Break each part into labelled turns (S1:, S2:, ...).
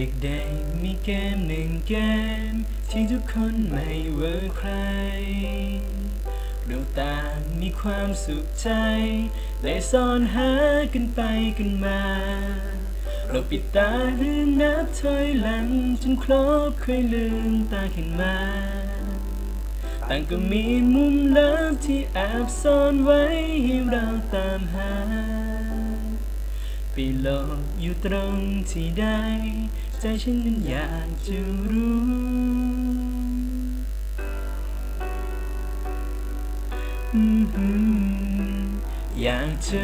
S1: เด็กๆมีเกมหนึ่งเกม ที่ทุกคนไม่เว่าใคร เราต่างมีความสุขใจได้ซ่อนหากันไปกันมา เราปิดตาหรือนับถอยหลังจนครบค่อยลืมตาขึ้นมาต่างก็มีมุมลับที่แอบซ่อนไว้ให้เราตามหา ไปหลอกอยู่ตรงที่ใดใจฉันนั้นอยากจะรู้อยากจะ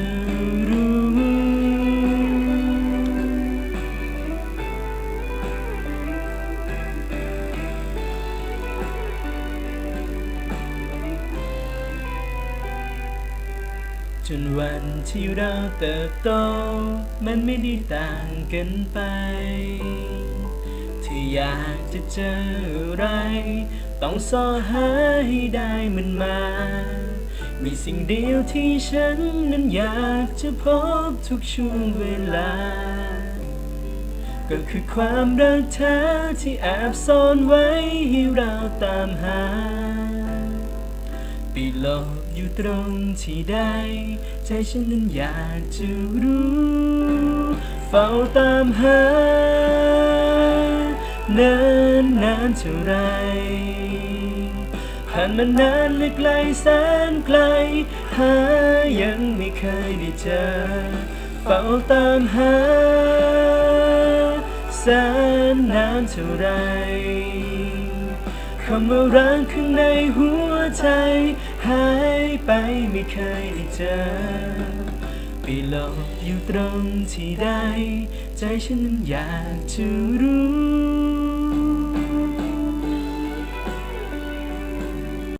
S1: รู้ จนวันที่เราเติบโต มันไม่ได้ต่างกันไปที่อยากจะเจออะไร ต้องสอหาให้ได้มันมา มีสิ่งเดียวที่ฉันนั้นอยากจะพบทุกช่วงเวลา ก็คือความรักแท้ที่แอบซ่อนไว้ให้เราตามหา ไปหลบอยู่ตรงที่ใด ใจฉันนั้นอยากจะรู้ เฝ้าตามหา นานนานเท่าไรผ่านมานานและไกลแสนไกล หายังไม่เคยได้เจอ เฝ้าตามหา แสนนานเท่าไร คำว่ารักข้างในหัวใจหายไปไม่เคยได้เจอ ไปหลบอยู่ตรงที่ใด ใจฉันนั้นอยากจะรู้